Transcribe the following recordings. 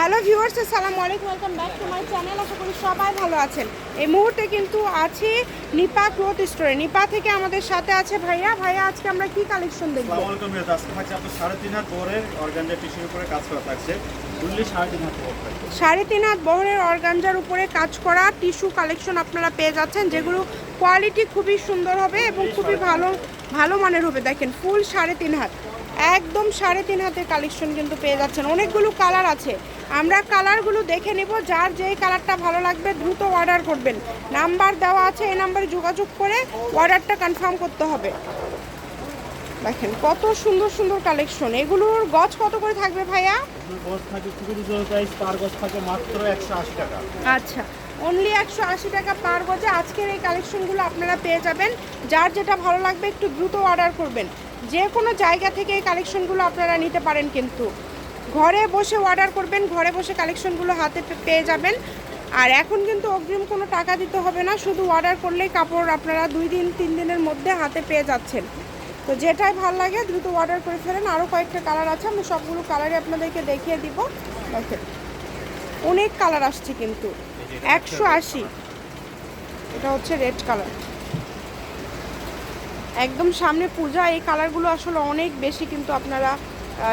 Hello viewers আসসালামু আলাইকুম welcome back to my channel আশা করি সবাই ভালো আছেন। এই মুহূর্তে কিন্তু আছি নিপা ক্লোথ স্টোরে। নিপা থেকে আমাদের সাথে আছে ভাইয়া। ভাইয়া আজকে আমরা কি কালেকশন দেখব? আসসালামু আলাইকুম রিয়াদ আজকে থাকছে আপনার সাড়ে তিন হাত বহরের অর্গানজা টিস্যুর উপরে কাজ করা থাকছে। সাড়ে তিন হাত বহরের অর্গানজার উপরে কাজ করা টিস্যু কালেকশন আপনারা পেয়ে যাচ্ছেন যেগুলো কোয়ালিটি খুবই সুন্দর হবে এবং খুবই ভালো ভালো মানের হবে। দেখেন ফুল সাড়ে তিন হাত। একদম সাড়ে তিন হাতের কালেকশন কিন্তু পেয়ে যাচ্ছেন। অনেকগুলো কালার আছে। আমরা কালারগুলো দেখে নিব যার যেই কালারটা ভালো লাগবে দ্রুত অর্ডার করবেন। নাম্বার দেওয়া আছে এই নাম্বারে যোগাযোগ করে অর্ডারটা কনফার্ম করতে হবে। দেখেন কত সুন্দর সুন্দর কালেকশন এগুলোর গছ কত করে থাকবে ভাইয়া? আপনার থাকে খুবই প্রাইস পার গজ থাকে মাত্র একশো আশি টাকা। আচ্ছা অনলি একশো আশি টাকা পার গজে আজকের এই কালেকশনগুলো আপনারা পেয়ে যাবেন। যার যেটা ভালো লাগবে একটু দ্রুত অর্ডার করবেন। যে কোনো জায়গা থেকে এই কালেকশনগুলো আপনারা নিতে পারেন কিন্তু। ঘরে বসে অর্ডার করবেন, ঘরে বসে কালেকশনগুলো হাতে পেয়ে যাবেন। আর এখন কিন্তু অগ্রিম কোনো টাকা দিতে হবে না, শুধু অর্ডার করলেই কাপড় আপনারা দুই দিন, তিন দিনের মধ্যে হাতে পেয়ে যাচ্ছেন। তো যেটাই ভালো লাগে, দ্রুত অর্ডার করে ফেলেন। আরও কয়েকটা কালার আছে, আমি সবগুলো কালারই আপনাদেরকে দেখিয়ে দিব। দেখেন, অনেক কালার আসছে কিন্তু। একশো আশি। এটা হচ্ছে রেড কালার একদম সামনে পূজা এই কালারগুলো আসলে অনেক বেশি কিন্তু আপনারা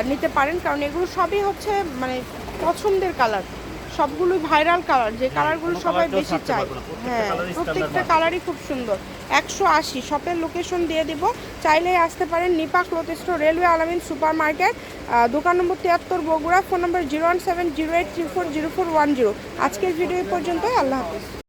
নিতে পারেন। কারণ এগুলো সবই হচ্ছে মানে পছন্দের কালার। সবগুলোই ভাইরাল কালার। যে কালারগুলো সবাই বেশি চায়। হ্যাঁ প্রত্যেকটা কালারই খুব সুন্দর। একশো আশি শপের লোকেশন দিয়ে দিব। চাইলে আসতে পারেন Nipa cloth store railway Alamin super market দোকান নম্বর তিয়াত্তর Bogura phone number zero one seven zero eight three four zero four one zero আজকের ভিডিও পর্যন্ত আল্লাহ হাফিজ।